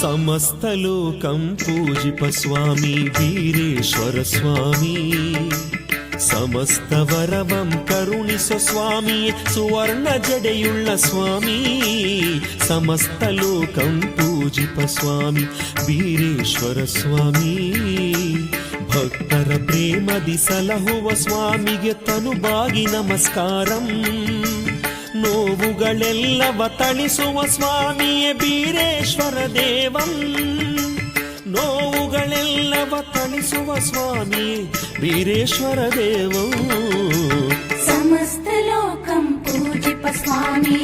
సమస్తలోకం పూజిప స్వామి వీరేశ్వర స్వామీ. സമസ്തവരവം കരുണിസ സ്വാമി സുവർണ ജടയുള്ള സ്വാമി സമസ്ത ലോകം പൂജിപ സ്വാമി വീരേശ്വര സ്വാമಿ ಭಕ್ತರ ಪ್ರೇಮದಿ ಸಲಹುವ ಸ್ವಾಮಿಗೆ ತನುಬಾಗಿ ನಮಸ್ಕಾರಂ ನೋವುಗಳೆಲ್ಲವ ತಣಿಸುವ ಸ್ವಾಮಿಯೇ ಬೀರೇಶ್ವರ ದೇವಂ ನೋವುಗಳೆಲ್ಲವ ತಣಿಸುವ ಸ್ವಾಮಿ ವೀರೇಶ್ವರ ದೇವೋ ಸಮಸ್ತ ಲೋಕಂ ಪೂಜಿಪ ಸ್ವಾಮಿ